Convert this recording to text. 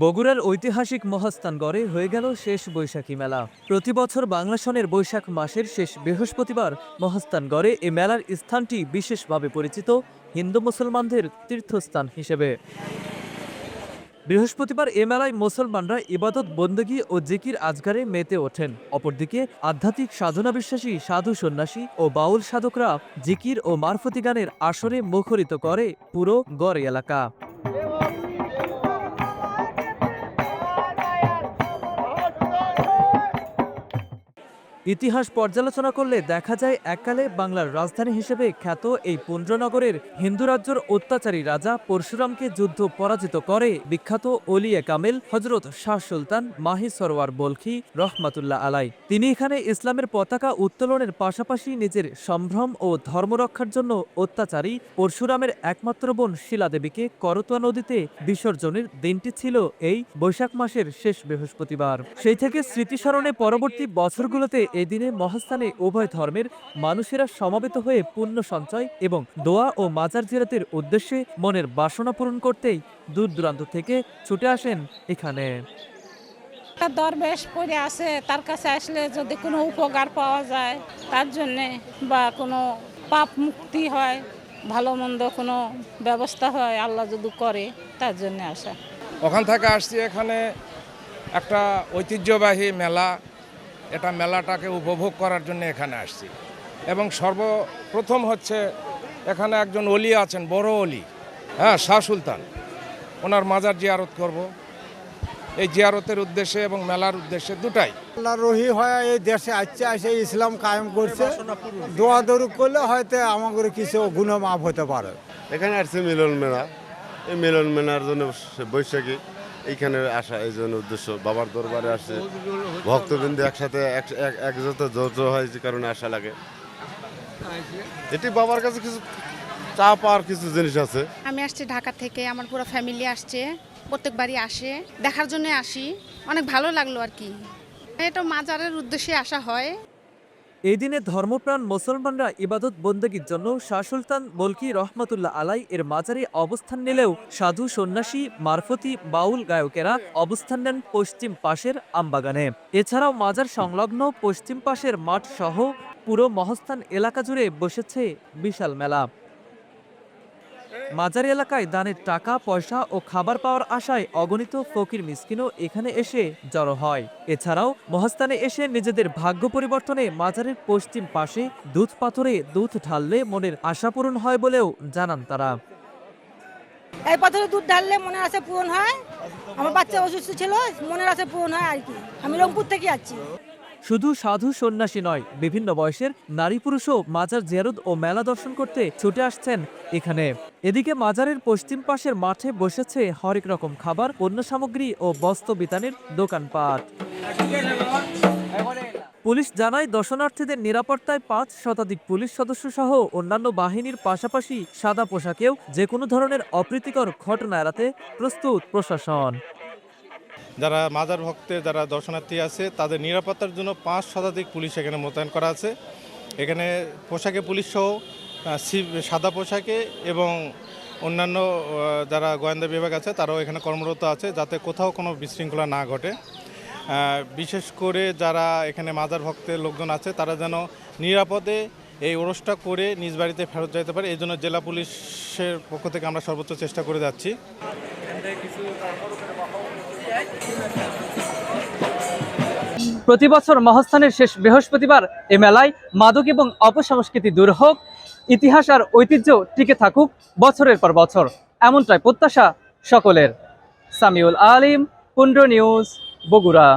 বগুড়ার ঐতিহাসিক মহাস্থানগড়ে হয়ে গেল শেষ বৈশাখী মেলা। প্রতি বছর বাংলা সনের বৈশাখ মাসের শেষ বৃহস্পতিবার মহাস্থানগড়ে এ মেলার স্থানটি বিশেষভাবে পরিচিত হিন্দু মুসলমানদের তীর্থস্থান হিসেবে। বৃহস্পতিবার এ মেলায় মুসলমানরা ইবাদত, বন্দগী ও জিকির আজগারে মেতে ওঠেন। অপরদিকে আধ্যাত্মিক সাধনা বিশ্বাসী, সাধু সন্ন্যাসী ও বাউল সাধকরা জিকির ও মারফতি গানের আসরে মুখরিত করে পুরো গড় এলাকা। ইতিহাস পর্যালোচনা করলে দেখা যায় এককালে বাংলার রাজধানী হিসেবে খ্যাত এই পুন্ড্রনগরের হিন্দু রাজ্যর অত্যাচারী রাজা পরশুরামকে যুদ্ধ পরাজিত করে বিখ্যাত অলিয়ে কামেল হজরত শাহ সুলতান, মাহি সরোয়ার বলখি, রহমাতুল্লাহ আলাই। তিনি এখানে ইসলামের পতাকা উত্তোলনের পাশাপাশি নিজের সম্ভ্রম ও ধর্মরক্ষার জন্য অত্যাচারী পরশুরামের একমাত্র বোন শিলাদেবীকে করতোয়া নদীতে বিসর্জনের দিনটি ছিল এই বৈশাখ মাসের শেষ বৃহস্পতিবার। সেই থেকে স্মৃতিস্মরণে পরবর্তী বছরগুলোতে এই দিনে মহাস্থানে উভয় ধর্মের মানুষেরা সমবেত হয়ে পুণ্য সঞ্চয় এবং দোয়া ও মাজার জিরাতের উদ্দেশ্যে মনের বাসনা পূরণ করতেই দূর দূরান্ত থেকে ছুটে আসেন এখানে। একটা দরবেশ পড়ে আছে তার কাছে আসলে যদি কোনো উপকার পাওয়া যায় তার জন্যে বা কোনো পাপ মুক্তি হয় ভালো মন্দ কোনো ব্যবস্থা হয় আল্লাহ যদি করে তার জন্য আসা। ওখান থেকে আসছি এখানে একটা ঐতিহ্যবাহী মেলা। এটা মেলাটাকে উপভোগ করার জন্য এখানে আসছি। এবং সর্বপ্রথম হচ্ছে এখানে একজন অলি আছেন বড় অলি হ্যাঁ শাহ সুলতান। ওনার মাজার জিয়ারত করব। এই জিয়ারতের উদ্দেশ্যে এবং মেলার উদ্দেশ্যে দুটাই। আল্লাহ রহি হয় এই দেশে আসছে আসে ইসলাম কায়েম করছে। দোয়া দরুক করলে হয়তো আমাদের কিছু গুণ মাফ হতে পারে। এখানে আসছে মিলন মেলা। এই মিলন মেলার জন্য বৈশাখী। এইখানে আসা এই জন্য উদ্দেশ্য। বাবার দরবারে আসে। ভক্তবৃন্দ একসাথে এক- এক- একজোট জোট হয় যে কারণে আসা লাগে। এটি বাবার কাছে কিছু চা পাওয়ার কিছু জিনিস আছে। আমি আসছি ঢাকা থেকে, আমার পুরো ফ্যামিলি আসছে, প্রত্যেকবারই আসে। দেখার জন্য আসি। অনেক ভালো লাগল আর কি। এটা মাজারের উদ্দেশ্যে আসা হয়। এই দিনে ধর্মপ্রাণ মুসলমানরা ইবাদত বন্দগীর জন্য শাহ সুলতান রহমাতুল্লাহ আলাই এর মাজারে অবস্থান নিলেও সাধু সন্ন্যাসী, মারফতি, বাউল গায়কেরা অবস্থান নেন পশ্চিম পাশের আমবাগানে। এছাড়াও মাজার সংলগ্ন পশ্চিম পাশের মাঠ সহ পুরো মহস্থান এলাকা জুড়ে বসেছে বিশাল মেলা। মাজার এলাকায় দানের টাকা, পয়সা ও খাবার পাওয়ার আশায় অগণিত ফকির মিসকিনও এখানে এসে জড়ো হয়। এছাড়াও মহাস্থানে এসে নিজেদের ভাগ্য পরিবর্তনে মাজারের পশ্চিম পাশে দুধ পাথরে দুধ ঢাললে মনের আশা পূরণ হয় বলেও জানান তারা। এই পাথরে দুধ ঢাললে মনে আছে পূরণ হয়। আমার বাচ্চা অসুস্থ ছিল, মনের আছে পূরণ হয় আর কি। আমি রংপুর থেকে যাচ্ছি শুধু সাধু সন্ন্যাসী নয়, বিভিন্ন বয়সের নারী পুরুষও মাজার জেরুদ ও মেলা দর্শন করতে ছুটে আসছেন এখানে। এদিকে মাজারের পশ্চিম পাশের মাঠে বসেছে হরেক রকম খাবার, পণ্য সামগ্রী ও বস্ত্র বিতানের দোকানপাট। পুলিশ জানায়, দর্শনার্থীদের নিরাপত্তায় পাঁচ শতাধিক পুলিশ সদস্য সহ অন্যান্য বাহিনীর পাশাপাশি সাদা পোশাকেও যে কোনো ধরনের অপ্রীতিকর ঘটনা এড়াতে প্রস্তুত প্রশাসন। যারা মাজার ভক্তের, যারা দর্শনার্থী আছে, তাদের নিরাপত্তার জন্য পাঁচ শতাধিক পুলিশ এখানে মোতায়েন করা আছে। এখানে পোশাকে পুলিশ সহ সাদা পোশাকে এবং অন্যান্য যারা গোয়েন্দা বিভাগ আছে, তারাও এখানে কর্মরত আছে যাতে কোথাও কোনো বিশৃঙ্খলা না ঘটে। বিশেষ করে যারা এখানে মাজার ভক্তের লোকজন আছে, তারা যেন নিরাপদে এই ওরসটা করে নিজ বাড়িতে ফেরত যেতে পারে। এই জন্য জেলা পুলিশের পক্ষ থেকে আমরা সর্বোচ্চ চেষ্টা করে যাচ্ছি। প্রতি বছর মহাস্থানের শেষ বৃহস্পতিবার এ মেলায় মাদক এবং অপসংস্কৃতি দূর হোক, ইতিহাস আর ঐতিহ্য টিকে থাকুক বছরের পর বছর, এমনটাই প্রত্যাশা সকলের। সামিউল আলিম পুন্ড্র নিউজ, বগুড়া।